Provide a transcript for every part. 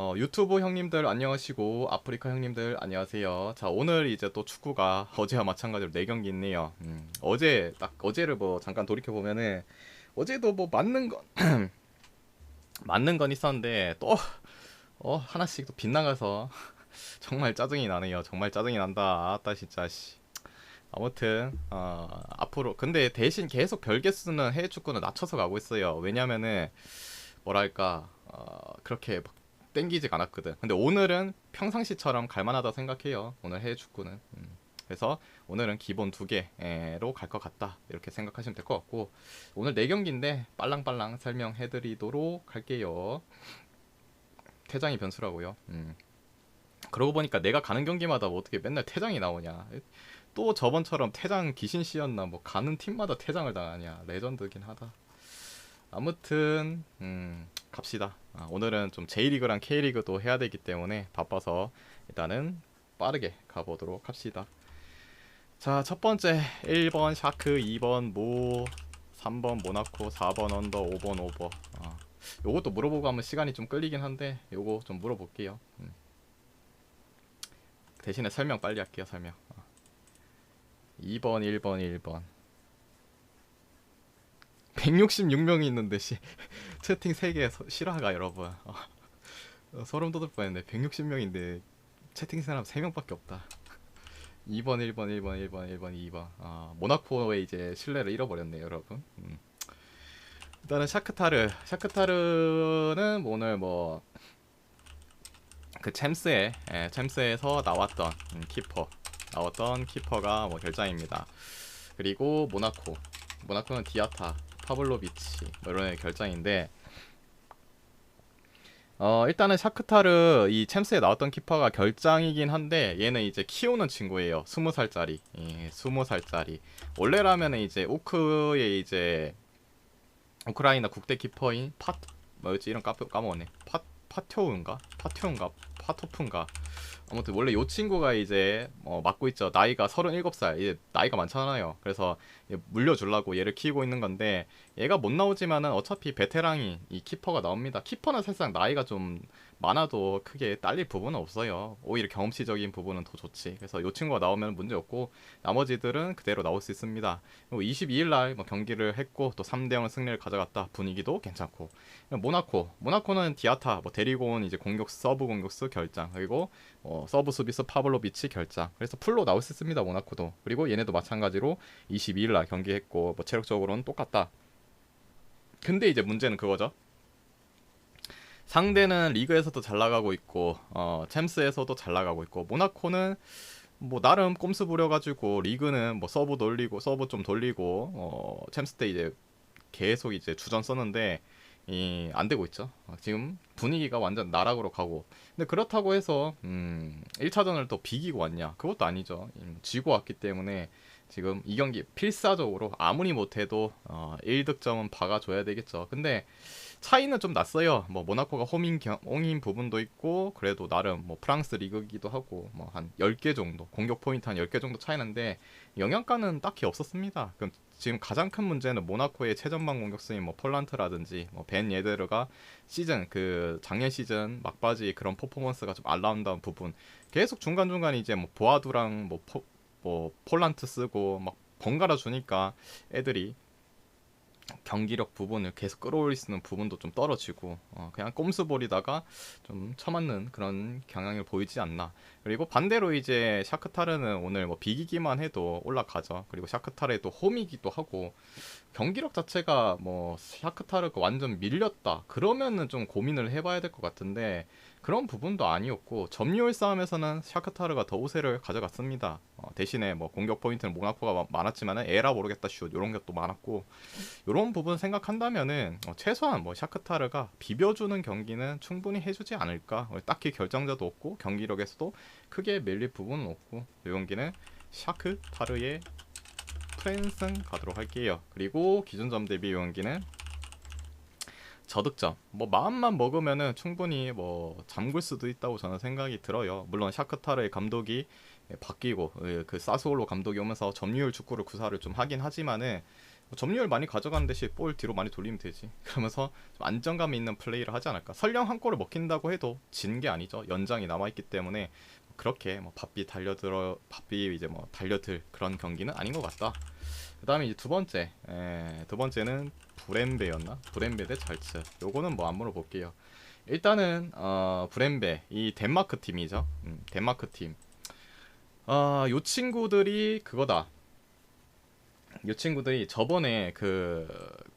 어, 유튜브 형님들 안녕하시고 아프리카 형님들 안녕하세요. 자 오늘 이제 또 축구가 어제와 마찬가지로 네 경기 있네요. 음, 어제 딱 어제를 뭐 잠깐 돌이켜 보면은 어제도 뭐 맞는 건 맞는 건 있었는데 또 어, 하나씩 또 빗나가서 정말 짜증이 나네요. 정말 짜증이 난다. 아따 진짜 씨. 아무튼 어, 앞으로 근데 대신 계속 별 개 수는 해외 축구는 낮춰서 가고 있어요. 왜냐면은 뭐랄까 어, 그렇게 막 땡기지가 않았거든. 근데 오늘은 평상시처럼 갈만하다 생각해요. 오늘 해외 축구는. 음. 그래서 오늘은 기본 두 개로 갈 것 같다. 이렇게 생각하시면 될 것 같고 오늘 네 경기인데 빨랑빨랑 설명해드리도록 할게요. 퇴장이 변수라고요. 음. 그러고 보니까 내가 가는 경기마다 뭐 어떻게 맨날 퇴장이 나오냐. 또 저번처럼 퇴장 귀신 씨였나 뭐 가는 팀마다 퇴장을 당하냐. 레전드긴 하다. 아무튼 음, 갑시다. 아, 오늘은 좀 J리그랑 K리그도 해야 되기 때문에 바빠서 일단은 빠르게 가보도록 합시다. 자, 첫 번째 1번 샤크, 2번 모, 3번 모나코, 4번 언더, 5번 오버. 아, 요것도 물어보고 하면 시간이 좀 끌리긴 한데 요거 좀 물어볼게요. 음. 대신에 설명 빨리 할게요, 설명. 아. 2번, 1번, 1번. 166명이 있는데 씨. 채팅 3개 실화가 여러분. 어, 어, 소름 돋을 뻔했네. 160명인데 채팅 사람 3명밖에 없다. 2번 1번 1번 1번 1번 2번. 아, 모나코의 이제 신뢰를 잃어버렸네요 여러분. 음. 일단은 샤크타르. 샤크타르는 뭐 오늘 뭐 그 챔스에 예, 챔스에서 나왔던 음, 키퍼. 나왔던 키퍼가 뭐 결장입니다. 그리고 모나코. 모나코는 디아타 파블로비치 뭐 이런 결장인데 어 일단은 샤크타르 이 챔스에 나왔던 키퍼가 결장이긴 한데 얘는 이제 키우는 친구예요. 20살짜리. 예, 20살짜리. 원래라면은 이제 우크의 이제 우크라이나 국대 키퍼인 파 뭐였지 이런 까먹, 까먹었네. 파 파토운가? 파토운가? 파토푼가? 아무튼 원래 요 친구가 이제 어, 맡고 있죠. 나이가 37살. 이제 나이가 많잖아요. 그래서 물려주려고 얘를 키우고 있는 건데 얘가 못 나오지만은 어차피 베테랑이 이 키퍼가 나옵니다. 키퍼는 사실상 나이가 좀 많아도 크게 딸릴 부분은 없어요. 오히려 경험치적인 부분은 더 좋지. 그래서 이 친구가 나오면 문제 없고 나머지들은 그대로 나올 수 있습니다. 22일 날 뭐 경기를 했고 또 3대 0 승리를 가져갔다. 분위기도 괜찮고. 모나코. 모나코는 디아타 뭐 데리고 온 이제 공격 서브 공격수 결장. 그리고 어, 서브 수비수 파블로비치 결장. 그래서 풀로 나올 수 있습니다. 모나코도. 그리고 얘네도 마찬가지로 22일 날 경기했고 뭐 체력적으로는 똑같다. 근데 이제 문제는 그거죠. 상대는 리그에서도 잘 나가고 있고 어, 챔스에서도 잘 나가고 있고 모나코는 뭐 나름 꼼수 부려가지고 리그는 뭐 서브 돌리고 서브 좀 돌리고 어, 챔스 때 이제 계속 이제 주전 썼는데 이 안 되고 있죠. 어, 지금 분위기가 완전 나락으로 가고. 근데 그렇다고 해서 음 1차전을 또 비기고 왔냐? 그것도 아니죠. 음, 지고 왔기 때문에 지금 이 경기 필사적으로 아무리 못해도 어, 1득점은 박아줘야 되겠죠. 근데 차이는 좀 났어요. 뭐 모나코가 홈인 경인 부분도 있고 그래도 나름 뭐 프랑스 리그기도 하고 뭐 한 10개 정도 공격 포인트 한 10개 정도 차이 나는데 영향가는 딱히 없었습니다. 그럼 지금 가장 큰 문제는 모나코의 최전방 공격수인 뭐 폴란트라든지 뭐 벤 예데르가 시즌 그 작년 시즌 막바지 그런 퍼포먼스가 좀 알라운다는 부분 계속 중간중간 이제 뭐 보아두랑 뭐, 포, 뭐 폴란트 쓰고 막 번갈아 주니까 애들이 경기력 부분을 계속 끌어올릴 수 있는 부분도 좀 떨어지고 어, 그냥 꼼수 부리다가 좀 처맞는 그런 경향을 보이지 않나 그리고 반대로 이제 샤크타르는 오늘 뭐 비기기만 해도 올라가죠 그리고 샤크타르도 홈이기도 하고 경기력 자체가 뭐 샤크타르가 완전 밀렸다 그러면은 좀 고민을 해봐야 될 것 같은데 그런 부분도 아니었고 점유율 싸움에서는 샤크타르가 더 우세를 가져갔습니다. 어, 대신에 뭐 공격 포인트는 모나코가 많았지만은 에라 모르겠다 슛 이런 것도 많았고 이런 부분 생각한다면은 어, 최소한 뭐 샤크타르가 비벼주는 경기는 충분히 해주지 않을까. 어, 딱히 결정자도 없고 경기력에서도 크게 밀릴 부분은 없고 이 경기는 샤크타르의 프랜승 가도록 할게요. 그리고 기준점 대비 이 경기는 저득점 뭐 마음만 먹으면은 충분히 뭐 잠글 수도 있다고 저는 생각이 들어요. 물론 샤크타르의 감독이 바뀌고 그 사스올로 감독이 오면서 점유율 축구를 구사를 좀 하긴 하지만은 뭐 점유율 많이 가져가는 대신 볼 뒤로 많이 돌리면 되지. 그러면서 좀 안정감 있는 플레이를 하지 않을까. 설령 한 골을 먹힌다고 해도 진 게 아니죠. 연장이 남아 있기 때문에 그렇게 뭐 바삐 달려들어 바삐 이제 뭐 달려들 그런 경기는 아닌 것 같다. 그다음에 이제 두 번째, 에, 두 번째는 브렘베였나? 브렘베 대 잘츠. 요거는 뭐 안 물어볼게요. 일단은 어, 브렘베 이 덴마크 팀이죠. 음, 덴마크 팀. 아, 요 친구들이 그거다. 요 친구들이 저번에 그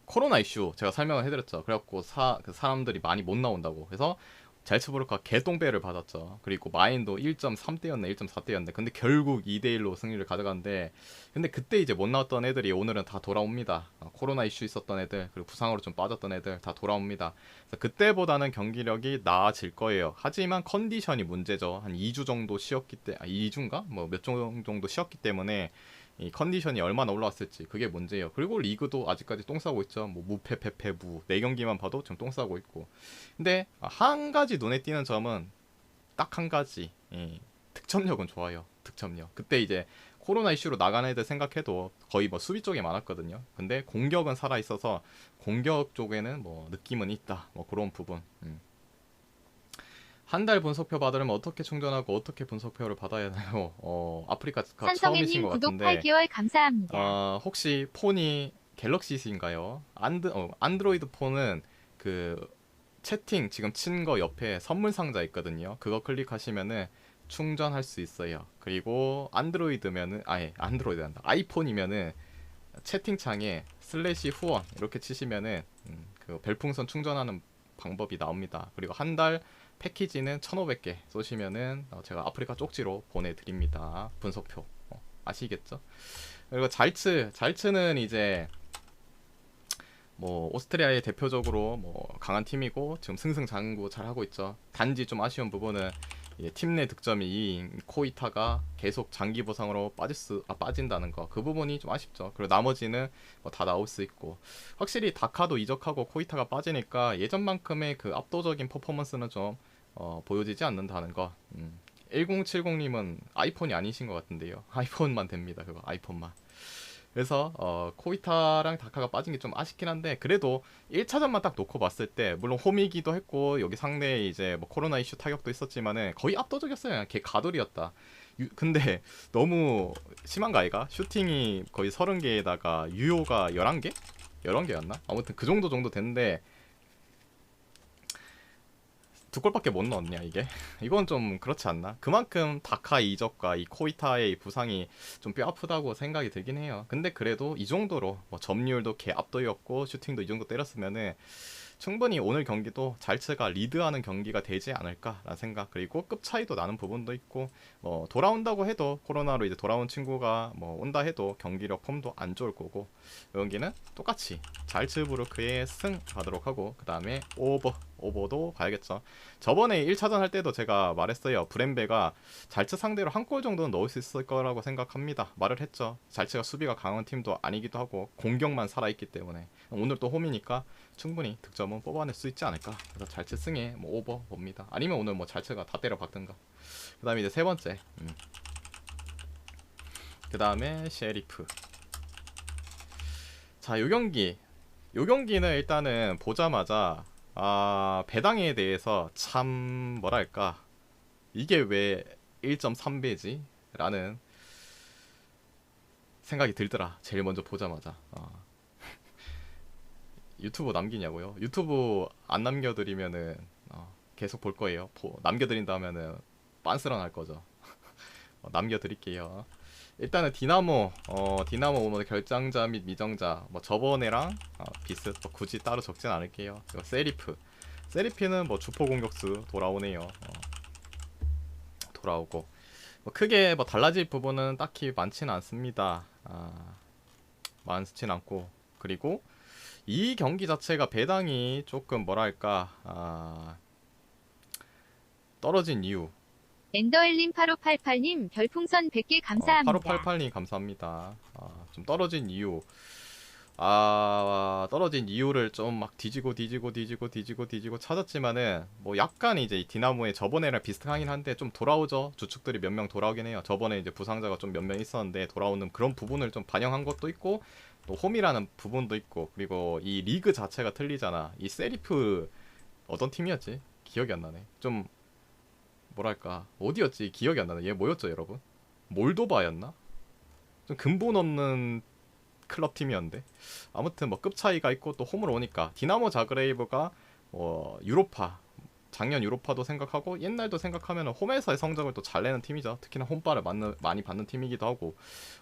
코로나 이슈 제가 설명을 해드렸죠. 그래갖고 사, 그 사람들이 많이 못 나온다고. 그래서 잘츠부르크가 개똥배를 받았죠. 그리고 마인도 1.3대였네, 1.4대였네. 근데 결국 2대1로 승리를 가져갔는데, 근데 그때 이제 못 나왔던 애들이 오늘은 다 돌아옵니다. 어, 코로나 이슈 있었던 애들, 그리고 부상으로 좀 빠졌던 애들 다 돌아옵니다. 그때보다는 경기력이 나아질 거예요. 하지만 컨디션이 문제죠. 한 2주 정도 쉬었기 때, 아, 2주인가? 뭐 몇 주 정도 쉬었기 때문에 이 컨디션이 얼마나 올라왔을지 그게 문제예요. 그리고 리그도 아직까지 똥 싸고 있죠. 뭐 무패 패패 무 네 경기만 봐도 지금 똥 싸고 있고. 근데 한 가지 눈에 띄는 점은 딱 한 가지 예, 득점력은 좋아요. 득점력. 그때 이제 코로나 이슈로 나간 애들 생각해도 거의 뭐 수비 쪽에 많았거든요. 근데 공격은 살아 있어서 공격 쪽에는 뭐 느낌은 있다. 뭐 그런 부분. 음. 한 달 분석표 받으려면 어떻게 충전하고 어떻게 분석표를 받아야 하나요? 어, 아프리카 처음이신 것 구독 같은데. 8개월 감사합니다. 어, 혹시 폰이 갤럭시인가요? 안드 어, 안드로이드 폰은 그 채팅 지금 친 거 옆에 선물 상자 있거든요. 그거 클릭하시면은 충전할 수 있어요. 그리고 안드로이드면은 아예 안드로이드 한다. 아이폰이면은 채팅창에 슬래시 후원 이렇게 치시면은 음, 그 별풍선 충전하는 방법이 나옵니다. 그리고 한 달 패키지는 1,500개 쏘시면은 어, 제가 아프리카 쪽지로 보내드립니다. 분석표 어, 아시겠죠? 그리고 잘츠 잘츠는 이제 뭐 오스트리아의 대표적으로 뭐 강한 팀이고 지금 승승장구 잘 하고 있죠. 단지 좀 아쉬운 부분은 이제 팀내 득점이 2인 코이타가 계속 장기 부상으로 빠질 수 아, 빠진다는 거 그 부분이 좀 아쉽죠. 그리고 나머지는 뭐 다 나올 수 있고 확실히 다카도 이적하고 코이타가 빠지니까 예전만큼의 그 압도적인 퍼포먼스는 좀 어, 보여지지 않는다는 거. 음. 1070님은 아이폰이 아니신 것 같은데요. 아이폰만 됩니다. 그거 아이폰만. 그래서 어, 코이타랑 다카가 빠진 게 좀 아쉽긴 한데 그래도 1차전만 딱 놓고 봤을 때 물론 홈이기도 했고 여기 상대에 이제 뭐 코로나 이슈 타격도 있었지만은 거의 압도적이었어요. 걔 가돌이었다. 유- 근데 너무 심한 거 아이가? 슈팅이 거의 30개에다가 유효가 11개? 11개였나? 아무튼 그 정도 정도 됐는데 두 골밖에 못 넣었냐 이게? 이건 좀 그렇지 않나? 그만큼 다카 이적과 이 코이타의 이 부상이 좀 뼈 아프다고 생각이 들긴 해요. 근데 그래도 이 정도로 뭐 점유율도 개 압도였고 슈팅도 이 정도 때렸으면은 충분히 오늘 경기도 잘츠가 리드하는 경기가 되지 않을까라는 생각. 그리고 급 차이도 나는 부분도 있고 뭐 돌아온다고 해도 코로나로 이제 돌아온 친구가 뭐 온다 해도 경기력 폼도 안 좋을 거고 이 경기는 똑같이 잘츠부르크의 승 가도록 하고 그 다음에 오버 오버도 봐야겠죠. 저번에 1차전 할 때도 제가 말했어요. 브렘베가 잘츠 상대로 한 골 정도는 넣을 수 있을 거라고 생각합니다. 말을 했죠. 잘츠가 수비가 강한 팀도 아니기도 하고 공격만 살아있기 때문에 오늘 또 홈이니까 충분히 득점은 뽑아낼 수 있지 않을까. 그래서 잘츠 승에 뭐 오버 봅니다. 아니면 오늘 뭐 잘츠가 다 때려 박든가. 그 다음에 이제 세 번째. 음. 그 다음에 셰리프. 자 요 경기. 요 경기는 일단은 보자마자 아 배당에 대해서 참 뭐랄까 이게 왜 1.3배지? 라는 생각이 들더라 제일 먼저 보자마자 어. 유튜브 남기냐고요? 유튜브 안 남겨드리면은 어, 계속 볼 거예요 보, 남겨드린다 하면은 빤스런 할 거죠 어, 남겨드릴게요 일단은 디나모 어 디나모 오늘 결장자 및 미정자 뭐 저번에랑 어, 비슷 뭐 굳이 따로 적진 않을게요. 그리고 세리프. 세리피는 뭐 주포 공격수 돌아오네요. 어, 돌아오고. 뭐 크게 뭐 달라질 부분은 딱히 많지는 않습니다. 아, 많진 않고. 그리고 이 경기 자체가 배당이 조금 뭐랄까 아, 떨어진 이유 엔더엘님 8588님 별풍선 100개 감사합니다. 어, 8588님 감사합니다. 아, 좀 떨어진 이유. 아 떨어진 이유를 좀 막 뒤지고 뒤지고 뒤지고 뒤지고 뒤지고 찾았지만은 뭐 약간 이제 이 디나모의 저번에랑 비슷하긴 한데 좀 돌아오죠 주축들이 몇 명 돌아오긴 해요 저번에 이제 부상자가 좀 몇 명 있었는데 돌아오는 그런 부분을 좀 반영한 것도 있고 또 홈이라는 부분도 있고 그리고 이 리그 자체가 틀리잖아 이 세리프 어떤 팀이었지 기억이 안 나네 좀 뭐랄까 어디였지? 기억이 안 나네. 얘 뭐였죠 여러분? 몰도바였나? 좀 근본 없는 클럽 팀이었는데. 아무튼 뭐 급 차이가 있고 또 홈으로 오니까 디나모 자그레이브가 뭐 유로파 작년 유로파도 생각하고 옛날도 생각하면 홈에서의 성적을 또 잘 내는 팀이죠. 특히나 홈바를 맞는, 많이 받는 팀이기도 하고.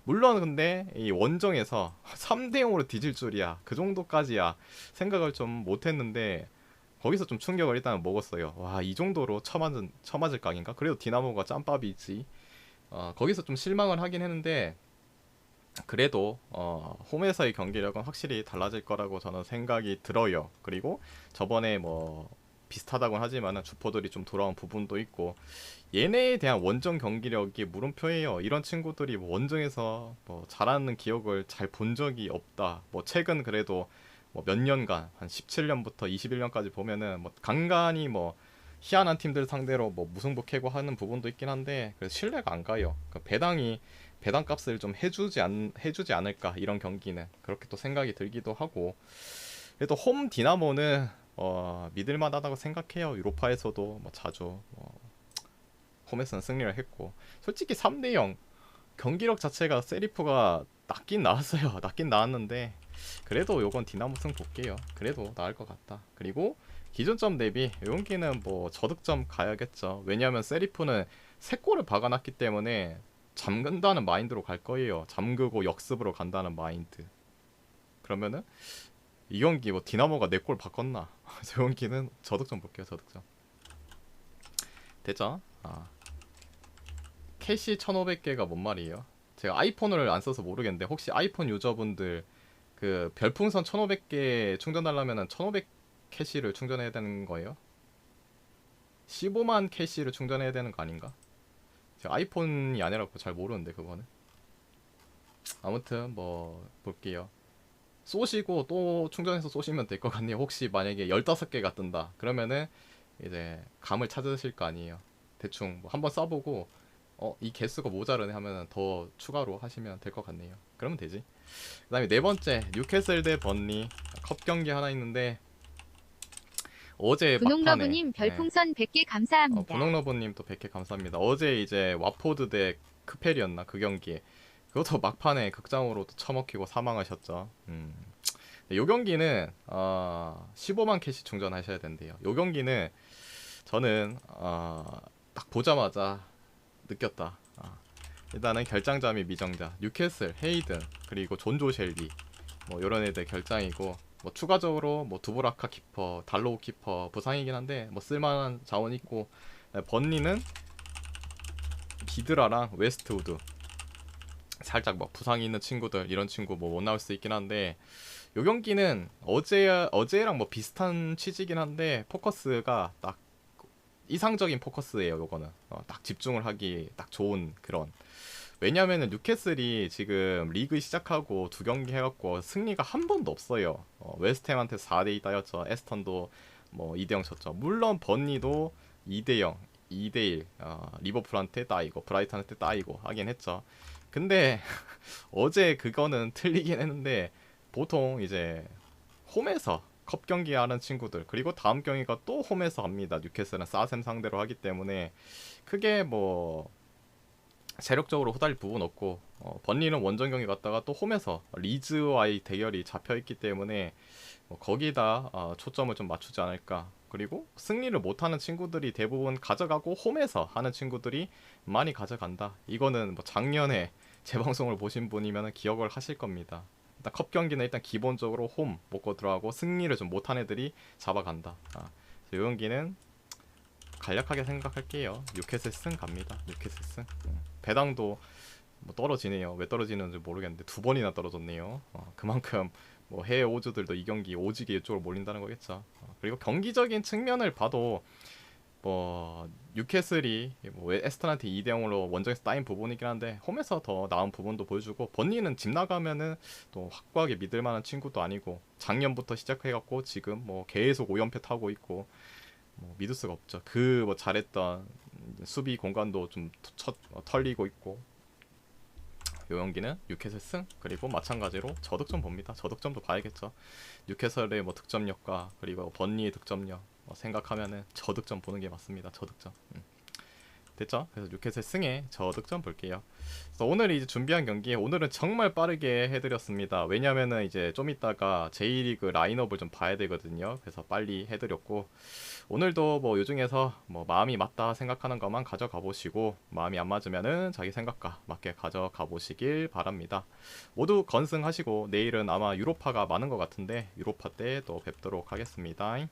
물론 근데 이 원정에서 3대 0으로 뒤질 줄이야. 그 정도까지야 생각을 좀 못했는데 거기서 좀 충격을 일단 먹었어요. 와 이 정도로 처맞은 처맞을 각인가? 그래도 디나모가 짬밥이지. 어, 거기서 좀 실망을 하긴 했는데 그래도 어, 홈에서의 경기력은 확실히 달라질 거라고 저는 생각이 들어요. 그리고 저번에 뭐 비슷하다고는 하지만 주포들이 좀 돌아온 부분도 있고 얘네에 대한 원정 경기력이 물음표예요. 이런 친구들이 뭐 원정에서 뭐 잘하는 기억을 잘 본 적이 없다. 뭐 최근 그래도 뭐 몇 년간 한 17년부터 21년까지 보면은 뭐 간간히 뭐 희한한 팀들 상대로 뭐 무승부 캐고 하는 부분도 있긴 한데 그래서 신뢰가 안 가요. 그 배당이 배당 값을 좀 해주지 않 해주지 않을까 이런 경기는 그렇게 또 생각이 들기도 하고 그래도 홈 디나모는 어, 믿을만하다고 생각해요. 유로파에서도 뭐 자주 뭐 홈에서는 승리를 했고 솔직히 3대 0 경기력 자체가 세리프가 낮긴 나왔어요. 낮긴 나왔는데 그래도 요건 디나모 승 볼게요. 그래도 나을 것 같다. 그리고 기존점 대비 요 경기는 뭐 저득점 가야겠죠. 왜냐하면 세리프는 세 골을 박아놨기 때문에 잠근다는 마인드로 갈 거예요. 잠그고 역습으로 간다는 마인드. 그러면은 이 경기 뭐 디나모가 네 골 바꿨나? 저 경기는 저득점 볼게요. 저득점. 됐죠? 아. 캐시 1,500개가 뭔 말이에요? 제가 아이폰을 안 써서 모르겠는데 혹시 아이폰 유저분들 그 별풍선 1,500개 충전하려면은 1,500 캐시를 충전해야 되는 거예요? 15만 캐시를 충전해야 되는 거 아닌가? 제가 아이폰이 아니라고 잘 모르는데 그거는. 아무튼 뭐 볼게요. 쏘시고 또 충전해서 쏘시면 될 것 같네요. 혹시 만약에 15개가 뜬다. 그러면은 이제 감을 찾으실 거 아니에요. 대충 뭐 한번 써보고 어 이 개수가 모자르네 하면은 더 추가로 하시면 될 것 같네요 그러면 되지 그 다음에 네 번째 뉴캐슬 대 번리 컵 경기 하나 있는데 어제 분홍러브님 네. 별풍선 100개 어, 감사합니다. 분홍러브님 또 100개 감사합니다. 어제 이제 와포드 대 크펠이었나 그 경기. 그것도 막판에 극장으로 또 처먹히고 사망하셨죠. 음. 네, 요 경기는 어, 15만 캐시 충전하셔야 된대요. 요 경기는 저는 어, 딱 보자마자 느꼈다. 아, 일단은 결장자미 미정자, 뉴캐슬, 헤이든, 그리고 존조 셸비. 뭐 이런 애들 결장이고 뭐 추가적으로 뭐 두브라카 키퍼, 달로우 키퍼 부상이긴 한데 뭐 쓸만한 자원 있고. 네, 번리는 비드라랑 웨스트우드. 살짝 뭐 부상이 있는 친구들 이런 친구 뭐 못 나올 수 있긴 한데 요 경기는 어제 어제랑 뭐 비슷한 취지긴 한데 포커스가 딱 이상적인 포커스예요. 요거는 어, 딱 집중을 하기 딱 좋은 그런 왜냐면은 뉴캐슬이 지금 리그 시작하고 두 경기 해갖고 승리가 한 번도 없어요. 어, 웨스트햄한테 4대2 따였죠. 에스턴도 뭐 2대0 쳤죠. 물론 번니도 2대0, 2대1 어, 리버풀한테 따이고 브라이턴한테 따이고 하긴 했죠. 근데 어제 그거는 틀리긴 했는데 보통 이제 홈에서 컵 경기 하는 친구들 그리고 다음 경기가 또 홈에서 합니다. 뉴캐슬은 사셈 상대로 하기 때문에 크게 뭐 세력적으로 후달릴 부분 없고 어, 번리는 원정 경기 갔다가 또 홈에서 리즈와의 대결이 잡혀 있기 때문에 뭐 거기다 어, 초점을 좀 맞추지 않을까. 그리고 승리를 못하는 친구들이 대부분 가져가고 홈에서 하는 친구들이 많이 가져간다. 이거는 뭐 작년에 제 방송을 보신 분이면 기억을 하실 겁니다. 일단 컵 경기는 일단 기본적으로 홈 먹고 들어가고 승리를 좀 못한 애들이 잡아간다. 아, 이 경기는 간략하게 생각할게요. 뉴캐슬 승 갑니다. 뉴캐슬 승. 음. 배당도 뭐 떨어지네요. 왜 떨어지는지 모르겠는데 두 번이나 떨어졌네요. 어, 그만큼 뭐 해외 오즈들도 이 경기 오지게 이쪽으로 몰린다는 거겠죠. 어, 그리고 경기적인 측면을 봐도 뭐 뉴캐슬이 뭐 에스턴한테 2대 0으로 원정에서 따인 부분이긴 한데 홈에서 더 나은 부분도 보여주고 번니는 집 나가면은 또 확고하게 믿을 만한 친구도 아니고 작년부터 시작해갖고 지금 뭐 계속 5연패 타고 있고 뭐 믿을 수가 없죠. 그 뭐 잘했던 수비 공간도 좀 첫, 어, 털리고 있고 요 경기는 뉴캐슬 승 그리고 마찬가지로 저득점 봅니다. 저득점도 봐야겠죠. 뉴캐슬의 뭐 득점력과 그리고 번니의 득점력 뭐 생각하면은 저득점 보는 게 맞습니다. 저득점. 음. 됐죠? 그래서 뉴캐슬 승에 저득점 볼게요. 그래서 오늘 이제 준비한 경기 오늘은 정말 빠르게 해드렸습니다. 왜냐면은 이제 좀 이따가 J리그 라인업을 좀 봐야 되거든요. 그래서 빨리 해드렸고 오늘도 뭐 요중에서 뭐 마음이 맞다 생각하는 것만 가져가 보시고 마음이 안 맞으면은 자기 생각과 맞게 가져가 보시길 바랍니다. 모두 건승하시고 내일은 아마 유로파가 많은 것 같은데 유로파 때 또 뵙도록 하겠습니다. 예.